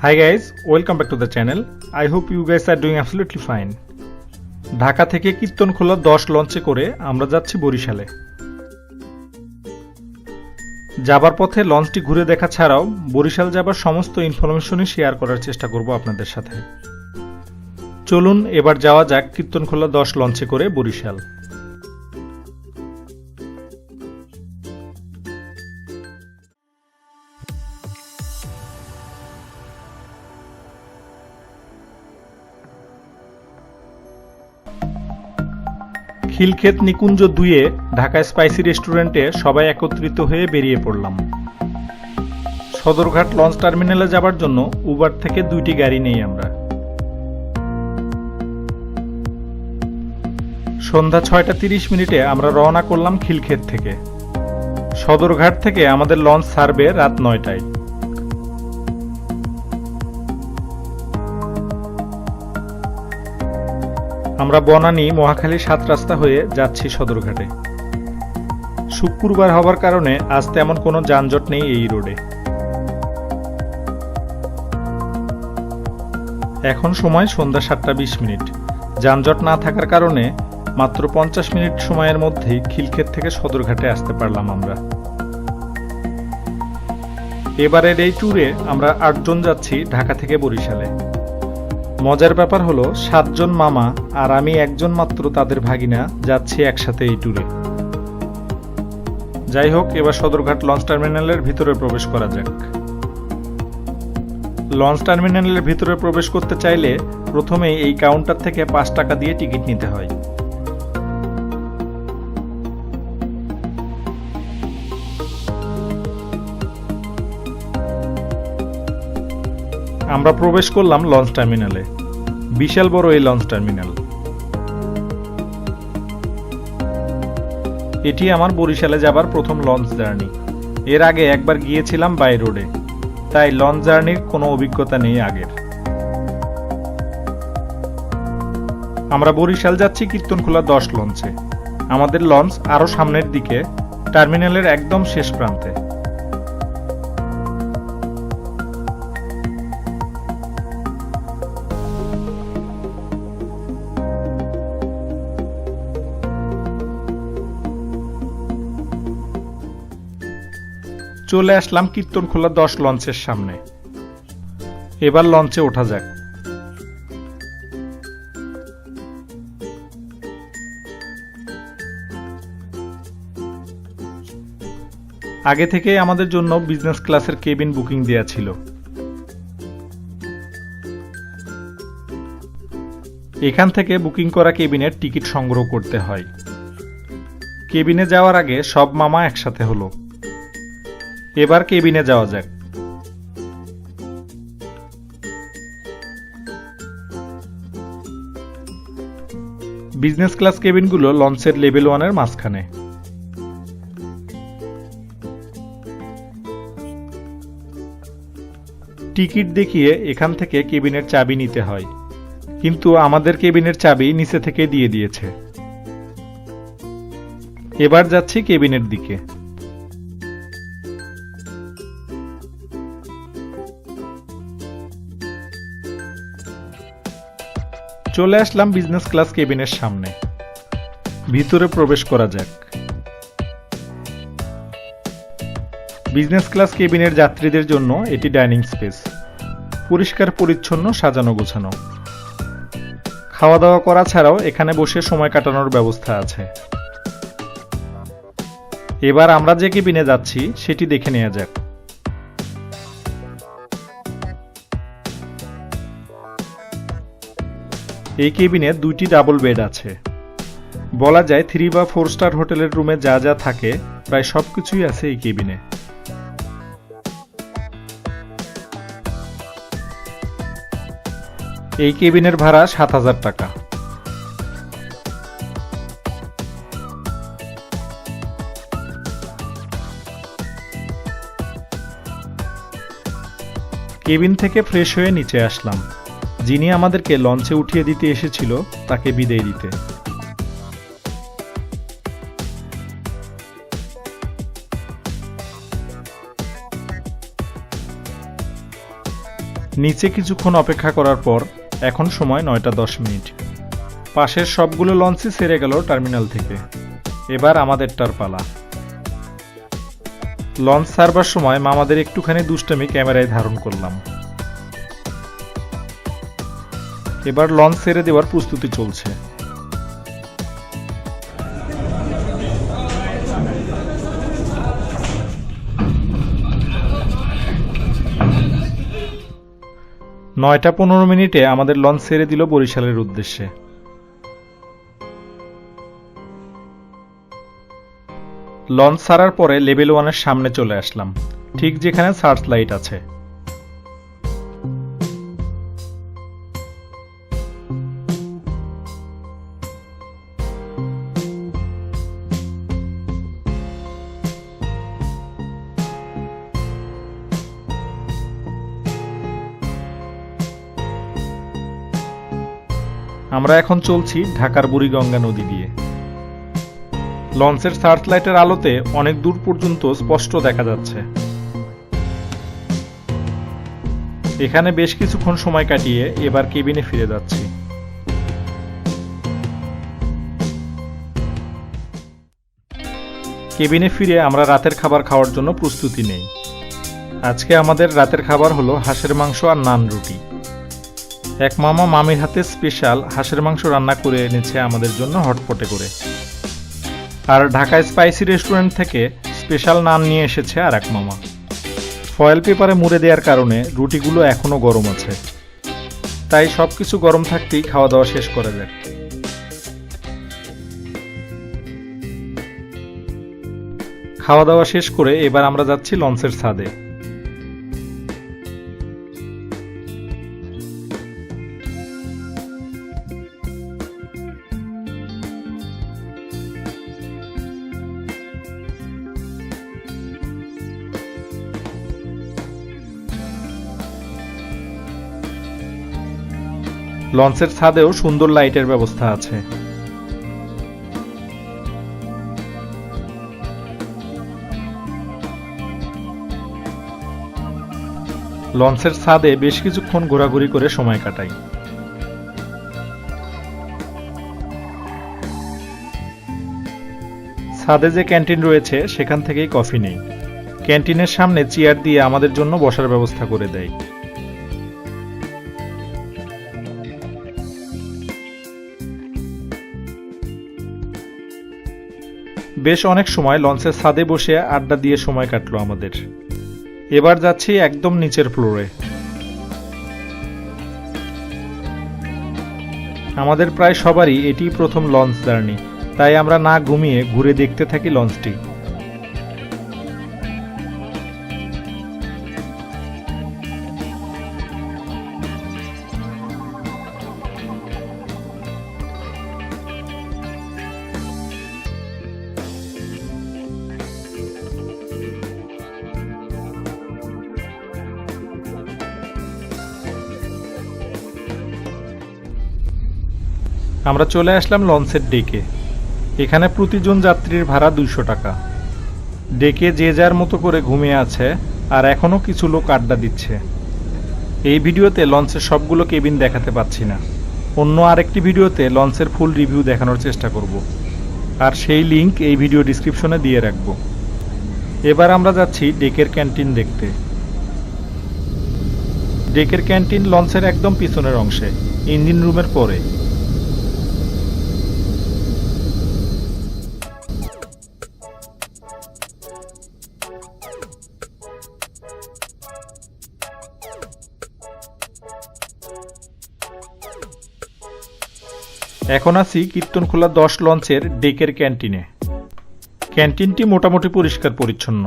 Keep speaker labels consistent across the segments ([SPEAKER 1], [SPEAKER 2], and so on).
[SPEAKER 1] Hi guys, welcome back to the channel. I hope you guys are doing absolutely fine. Dhaka থেকে কীর্তনখোলা দশ লঞ্চে করে আমরা যাচ্ছি বরিশালে যাবার পথে লঞ্চটি ঘুরে দেখা ছাড়াও বরিশাল যাবার সমস্ত ইনফরমেশনই শেয়ার করার চেষ্টা করব আপনাদের সাথে চলুন এবার যাওয়া যাক কীর্তনখোলা দশ লঞ্চে করে বরিশাল খিলক্ষেত নিকুঞ্জ দুইয়ে ঢাকা স্পাইসি রেস্টুরেন্টে সবাই একত্রিত হয়ে বেরিয়ে পড়লাম। সদরঘাট লঞ্চ টার্মিনালে যাবার জন্য উবার থেকে দুইটি গাড়ি নেই আমরা। সন্ধ্যা ছয়টা তিরিশ মিনিটে আমরা রওনা করলাম খিলক্ষেত থেকে। সদরঘাট থেকে আমাদের লঞ্চ ছাড়বে রাত নয়টায়। আমরা বনানী মহাখালী সাত রাস্তা হয়ে যাচ্ছি সদরঘাটে। শুক্রবার হবার কারণে আজ তেমন কোনো যানজট নেই এই রোডে। এখন সময় সন্ধ্যা সাতটা বিশ মিনিট। যানজট না থাকার কারণে মাত্র পঞ্চাশ মিনিট সময়ের মধ্যেই খিলক্ষেত থেকে সদরঘাটে আসতে পারলাম আমরা। এবারের এই ট্যুরে আমরা আটজন যাচ্ছি ঢাকা থেকে বরিশালে। মজার ব্যাপার হলো, সাতজন মামা আর আমি একজন মাত্র তাদের ভাগিনা যাচ্ছি একসাথে এই ট্যুরে যাই হোক, এবার সদরঘাট লঞ্চ টার্মিনালের ভিতরে প্রবেশ করা যাক। লঞ্চ টার্মিনালের ভিতরে প্রবেশ করতে চাইলে প্রথমে এই কাউন্টার থেকে পাঁচ টাকা দিয়ে টিকিট নিতে হয়। আমরা প্রবেশ করলাম লঞ্চ টার্মিনালে। বিশাল বড় এই লঞ্চ টার্মিনাল। এটি আমার বরিশালে যাবার প্রথম লঞ্চ জার্নি। এর আগে একবার গিয়েছিলাম বাই রোডে। তাই লঞ্চ জার্নির কোনো অভিজ্ঞতা নেই আগের। আমরা বরিশাল যাচ্ছি কীর্তনখোলা দশ লঞ্চে। আমাদের লঞ্চ আরও সামনের দিকে, টার্মিনালের একদম শেষ প্রান্তে। চলে আসলাম কীর্তনখোলা দশ লঞ্চের সামনে। এবার লঞ্চে ওঠা যাক। আগে থেকেই আমাদের জন্য বিজনেস ক্লাসের কেবিন বুকিং দেয়া ছিল। এখান থেকে বুকিং করা কেবিনের টিকিট সংগ্রহ করতে হয়। কেবিনে যাওয়ার আগে সব মামা একসাথে হলো। এবার কেবিনে যাওয়া যাক। বিজনেস ক্লাস কেবিনগুলো লঞ্চের লেভেল ওয়ানের মাঝখানে। টিকিট দেখিয়ে এখান থেকে কেবিনের চাবি নিতে হয়। কিন্তু আমাদের কেবিনের চাবি নিচে থেকে দিয়ে দিয়েছে। এবার যাচ্ছি কেবিনের দিকে। চলে আসলাম বিজনেস ক্লাস কেবিনের সামনে। ভিতরে প্রবেশ করা যাক। বিজনেস ক্লাস কেবিনের যাত্রীদের জন্য এটি ডাইনিং স্পেস পরিষ্কার, পরিচ্ছন্ন, সাজানো, গোছানো। খাওয়া দাওয়া করা ছাড়াও এখানে বসে সময় কাটানোর ব্যবস্থা আছে। এবার আমরা যে কেবিনে যাচ্ছি, সেটি দেখে নেওয়া যাক। এই কেবিনে দুইটি ডাবল বেড আছে। বলা যায় থ্রি বা ফোর স্টার হোটেলের রুমে যা যা থাকে, প্রায় সবকিছুই আছে এই কেবিনে। এই কেবিনের ভাড়া সাত হাজার টাকা। কেবিন থেকে ফ্রেশ হয়ে নিচে আসলাম। যিনি আমাদেরকে লঞ্চে উঠিয়ে দিতে এসেছিল, তাকে বিদায় দিতে। নিচে কিছুক্ষণ অপেক্ষা করার পর, এখন সময় নয়টা দশ মিনিট। পাশের সবগুলো লঞ্চই সেরে গেল টার্মিনাল থেকে। এবার আমাদেরটার পালা। লঞ্চ ছাড়বার সময় মামাদের একটুখানি দুষ্টামি ক্যামেরায় ধারণ করলাম। এবার লঞ্চ ছেড়ে দেওয়ার প্রস্তুতি চলছে। নয়টা পনেরো মিনিটে আমাদের লঞ্চ ছেড়ে দিল বরিশালের উদ্দেশ্যে। লঞ্চ ছাড়ার পরে লেভেল ওয়ানের সামনে চলে আসলাম। ঠিক যেখানে সার্চ লাইট আছে। আমরা এখন চলছি ঢাকার বুড়িগঙ্গা নদী দিয়ে। লঞ্চের সার্চ লাইটের আলোতে অনেক দূর পর্যন্ত স্পষ্ট দেখা যাচ্ছে। এখানে বেশ কিছুক্ষণ সময় কাটিয়ে এবার কেবিনে ফিরে যাচ্ছি। কেবিনে ফিরে আমরা রাতের খাবার খাওয়ার জন্য প্রস্তুতি নেই। আজকে আমাদের রাতের খাবার হলো হাঁসের মাংস আর নান রুটি। এক মামা মামির হাতে স্পেশাল হাঁসের মাংস রান্না করে এনেছে আমাদের জন্য হটপটে করে। আর ঢাকা স্পাইসি রেস্টুরেন্ট থেকে স্পেশাল নান নিয়ে এসেছে আর এক মামা। ফয়েল পেপারে মুড়ে দেওয়ার কারণে রুটিগুলো এখনও গরম আছে। তাই সব কিছু গরম থাকতেই খাওয়া দাওয়া শেষ করা যায় খাওয়া দাওয়া শেষ করে এবার আমরা যাচ্ছি লঞ্চের ছাদে। লঞ্চের ছাদেও সুন্দর লাইটের ব্যবস্থা আছে। লঞ্চের ছাদে বেশ কিছুক্ষণ ঘোরাঘুরি করে সময় কাটাই। ছাদে যে ক্যান্টিন রয়েছে, সেখান থেকেই কফি নেই। ক্যান্টিনের সামনে চেয়ার দিয়ে আমাদের জন্য বসার ব্যবস্থা করে দেয়। বেশ অনেক সময় লঞ্চের ছাদে বসে আড্ডা দিয়ে সময় কাটলো আমাদের। এবার যাচ্ছি একদম নিচের ফ্লোরে। আমাদের প্রায় সবারই এটি প্রথম লঞ্চ জার্নি, তাই আমরা না ঘুমিয়ে ঘুরে দেখতে থাকি লঞ্চটি। আমরা চলে আসলাম লঞ্চের ডেকে। এখানে প্রতিজন যাত্রীর ভাড়া দুইশো টাকা। ডেকে যে যার মতো করে ঘুমিয়ে আছে আর এখনও কিছু লোক আড্ডা দিচ্ছে। এই ভিডিওতে লঞ্চের সবগুলো কেবিন দেখাতে পাচ্ছি না। অন্য আরেকটি ভিডিওতে লঞ্চের ফুল রিভিউ দেখানোর চেষ্টা করব। আর সেই লিংক এই ভিডিও ডিসক্রিপশনে দিয়ে রাখব। এবার আমরা যাচ্ছি ডেকের ক্যান্টিন দেখতে। ডেকের ক্যান্টিন লঞ্চের একদম পিছনের অংশে, ইঞ্জিন রুমের পরে। এখন আছি কীর্তনখোলা দশ লঞ্চের ডেকের ক্যান্টিনে। ক্যান্টিনটি মোটামুটি পরিষ্কার পরিচ্ছন্ন।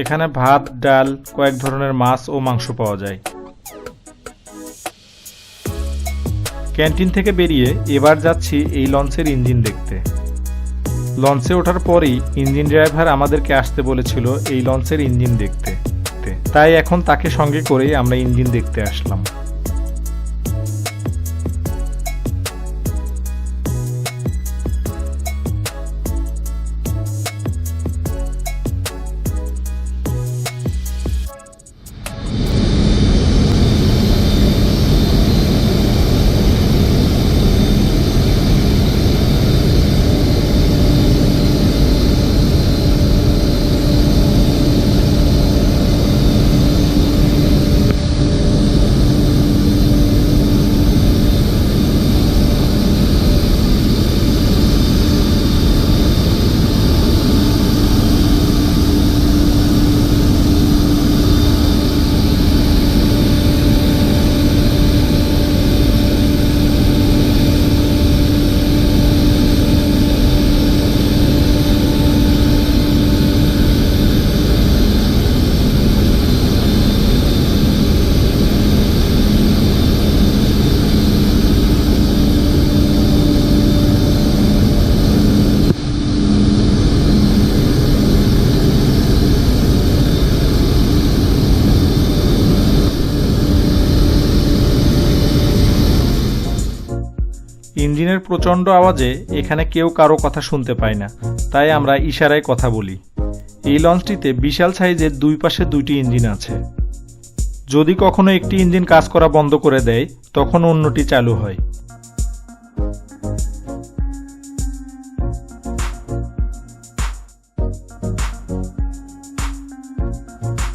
[SPEAKER 1] এখানে ভাত, ডাল, কয়েক ধরনের মাছ ও মাংস পাওয়া যায়। ক্যান্টিন থেকে বেরিয়ে এবার যাচ্ছি এই লঞ্চের ইঞ্জিন দেখতে। লঞ্চে ওঠার পরেই ইঞ্জিন ড্রাইভার আমাদেরকে আসতে বলেছিল এই লঞ্চের ইঞ্জিন দেখতে। তাই এখন তাকে সঙ্গে করেই আমরা ইঞ্জিন দেখতে আসলাম। ইঞ্জিনের প্রচণ্ড আওয়াজে এখানে কেউ কারও কথা শুনতে পায় না। তাই আমরা ইশারায় কথা বলি। এই লঞ্চটিতে বিশাল সাইজের দুই পাশে দুইটি ইঞ্জিন আছে। যদি কখনো একটি ইঞ্জিন কাজ করা বন্ধ করে দেয়, তখন অন্যটি চালু হয়।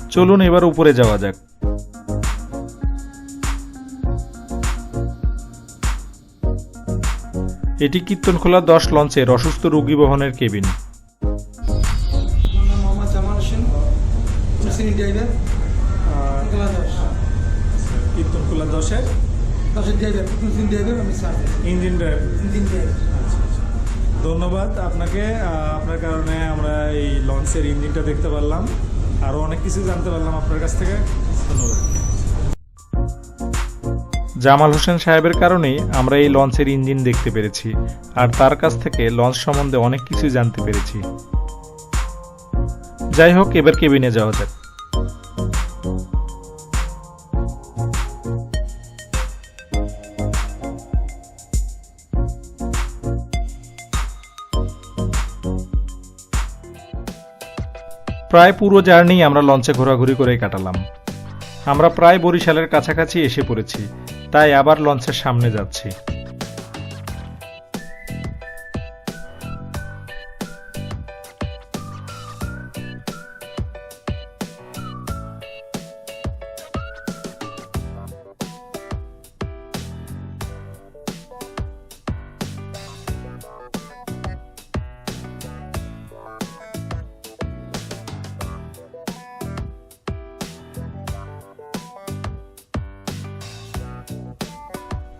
[SPEAKER 1] চলুন এবার উপরে যাওয়া যাক। এটি কীর্তনখোলা দশ লঞ্চের অসুস্থ রোগী বহনের কেবিন। কীর্তনখোলা দশের।
[SPEAKER 2] দশের ড্রাইভার ড্রাইভার আমি স্যার
[SPEAKER 1] ইঞ্জিন
[SPEAKER 2] ড্রাইভার
[SPEAKER 1] ধন্যবাদ আপনাকে। আপনার কারণে আমরা এই লঞ্চের ইঞ্জিনটা দেখতে পারলাম। আরও অনেক কিছু জানতে পারলাম আপনার কাছ থেকে। ধন্যবাদ। জামাল হোসেন সাহেবের কারণেই আমরা এই লঞ্চের ইঞ্জিন দেখতে পেরেছি, আর তার কাছ থেকে লঞ্চ সম্বন্ধে অনেক কিছু জানতে পেরেছি। যাই হোক, এবার কেবিনে যাওয়া যাক। প্রায় পুরো জার্নি আমরা লঞ্চে ঘোরাঘুরি করে কাটালাম। আমরা প্রায় বরিশালের কাছাকাছি এসে পড়েছি। তাই আবার লঞ্চের সামনে যাচ্ছি।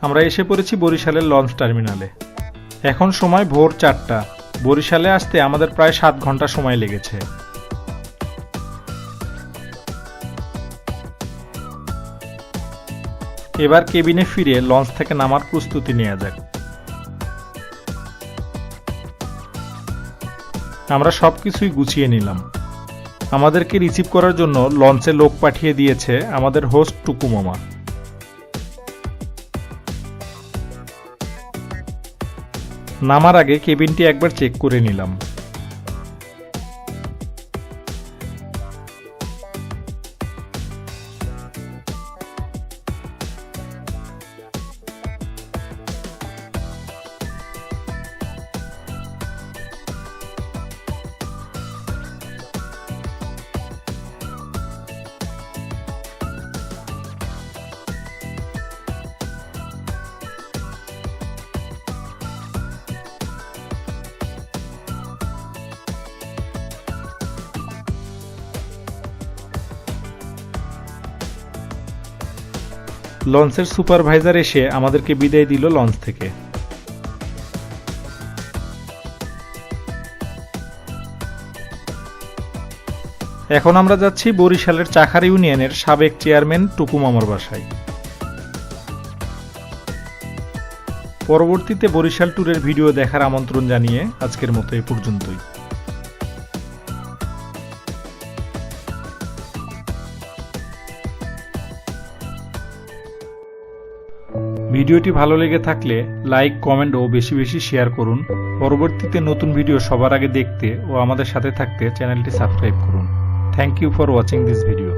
[SPEAKER 1] আমরা এসে পড়েছি বরিশালের লঞ্চ টার্মিনালে। এখন সময় ভোর চারটা। বরিশালে আসতে আমাদের প্রায় সাত ঘণ্টা সময় লেগেছে। এবার কেবিনে ফিরে লঞ্চ থেকে নামার প্রস্তুতি নেওয়া যাক। আমরা সব কিছুই গুছিয়ে নিলাম। আমাদেরকে রিসিভ করার জন্য লঞ্চে লোক পাঠিয়ে দিয়েছে আমাদের হোস্ট টুকু নামার আগে কেবিনটি একবার চেক করে নিলাম। লঞ্চের সুপারভাইজার এসে আমাদেরকে বিদায় দিল লঞ্চ থেকে। এখন আমরা যাচ্ছি বরিশালের চাখার ইউনিয়নের সাবেক চেয়ারম্যান টুকু মামার বাসায়। পরবর্তীতে বরিশাল ট্যুরের ভিডিও দেখার আমন্ত্রণ জানিয়ে আজকের মতো এ পর্যন্তই। ভিডিওটি ভালো লেগে থাকলে লাইক, কমেন্ট ও বেশি বেশি শেয়ার করুন। পরবর্তীতে নতুন ভিডিও সবার আগে দেখতে ও আমাদের সাথে থাকতে চ্যানেলটি সাবস্ক্রাইব করুন। Thank you for watching this video